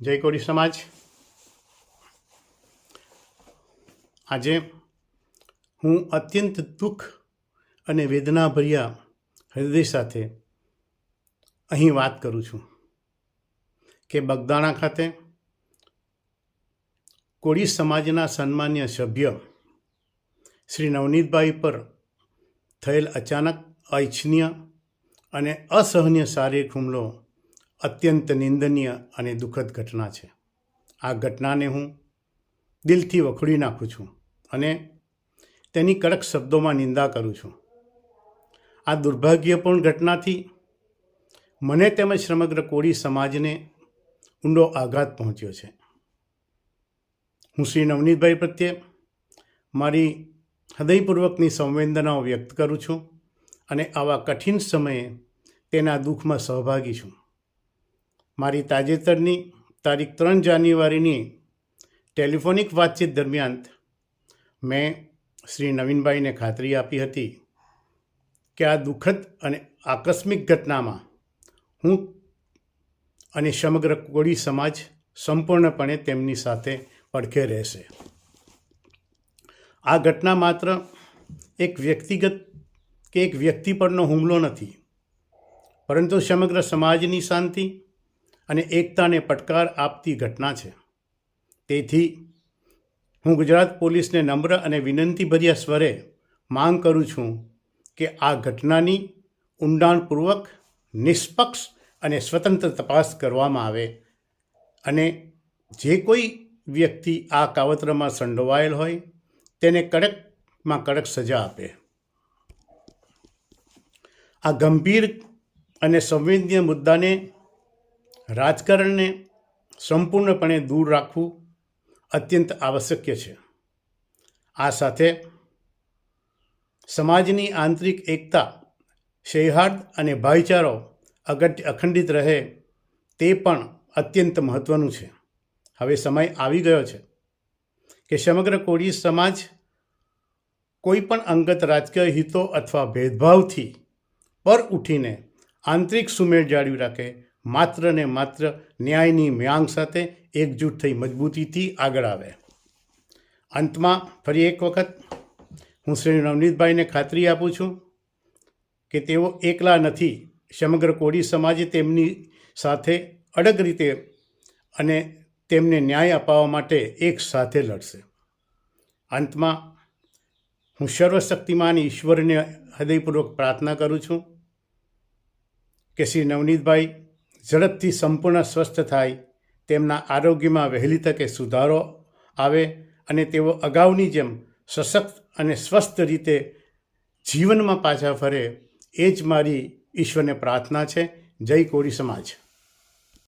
જય કોડી સમાજ. આજે હું અત્યંત દુઃખ અને વેદનાભર્યા હૃદય સાથે અહીં વાત કરું છું કે બગદાણા ખાતે કોળી સમાજના સન્માન્ય સભ્ય શ્રી નવનીતભાઈ પર થયેલ અચાનક અઇચ્છનીય અને અસહનીય શારીરિક હુમલો અત્યંત નિંદનીય અને દુઃખદ ઘટના છે. આ ઘટનાને હું દિલથી વખોડી નાખું છું અને તેની કડક શબ્દોમાં નિંદા કરું છું. આ દુર્ભાગ્યપૂર્ણ ઘટનાથી મને તેમજ સમગ્ર કોળી સમાજને ઊંડો આઘાત પહોંચ્યો છે. હું શ્રી નવનીતભાઈ પ્રત્યે મારી હૃદયપૂર્વકની સંવેદનાઓ વ્યક્ત કરું છું અને આવા કઠિન સમયે તેના દુઃખમાં સહભાગી છું. મારી તાજેતરની તારીખ ત્રણ જાન્યુઆરીની ટેલિફોનિક વાતચીત દરમિયાન મેં શ્રી નવીનભાઈને ખાતરી આપી હતી કે આ દુઃખદ અને આકસ્મિક ઘટનામાં હું અને સમગ્ર કોળી સમાજ સંપૂર્ણપણે તેમની સાથે પડખે રહેશે. આ ઘટના માત્ર એક વ્યક્તિગત કે એક વ્યક્તિ પરનો હુમલો નથી, પરંતુ સમગ્ર સમાજની શાંતિ અને એકતાને પડકાર આપતી ઘટના છે. તેથી હું ગુજરાત પોલીસને નમ્ર અને વિનંતીભર્યા સ્વરે માંગ કરું છું કે આ ઘટનાની ઊંડાણપૂર્વક નિષ્પક્ષ અને સ્વતંત્ર તપાસ કરવામાં આવે અને જે કોઈ વ્યક્તિ આ કાવતરામાં સંડોવાયેલ હોય તેને કડકમાં કડક સજા આપે. આ ગંભીર અને સંવેદનીય મુદ્દાને રાજકારણને સંપૂર્ણપણે દૂર રાખવું અત્યંત આવશ્યક છે. આ સાથે સમાજની આંતરિક એકતા, સૌહાર્દ અને ભાઈચારો અગત્ય અખંડિત રહે તે પણ અત્યંત મહત્ત્વનું છે. હવે સમય આવી ગયો છે કે સમગ્ર કોળી સમાજ કોઈપણ અંગત રાજકીય હિતો અથવા ભેદભાવથી પર ઉઠીને આંતરિક સુમેળ જાળવી રાખે માત્ર ને માત્ર ન્યાયની મ્યાંગ સાથે એકજૂટ થઈ મજબૂતીથી આગળ આવે. અંતમાં ફરી એક વખત હું શ્રી નવનીતભાઈને ખાતરી આપું છું કે તેઓ એકલા નથી, સમગ્ર કોળી સમાજે તેમની સાથે અડગ રીતે અને તેમને ન્યાય અપાવવા માટે એક સાથે લડશે. અંતમાં હું સર્વશક્તિમાન ઈશ્વરને હૃદયપૂર્વક પ્રાર્થના કરું છું કે શ્રી નવનીતભાઈ ઝડપથી સંપૂર્ણ સ્વસ્થ થાય, તેમના આરોગ્યમાં વહેલી તકે સુધારો આવે અને તેઓ અગાઉની જેમ સશક્ત અને સ્વસ્થ રીતે જીવનમાં પાછા ફરે, એ જ મારી ઈશ્વરને પ્રાર્થના છે. જય કોરી સમાજ.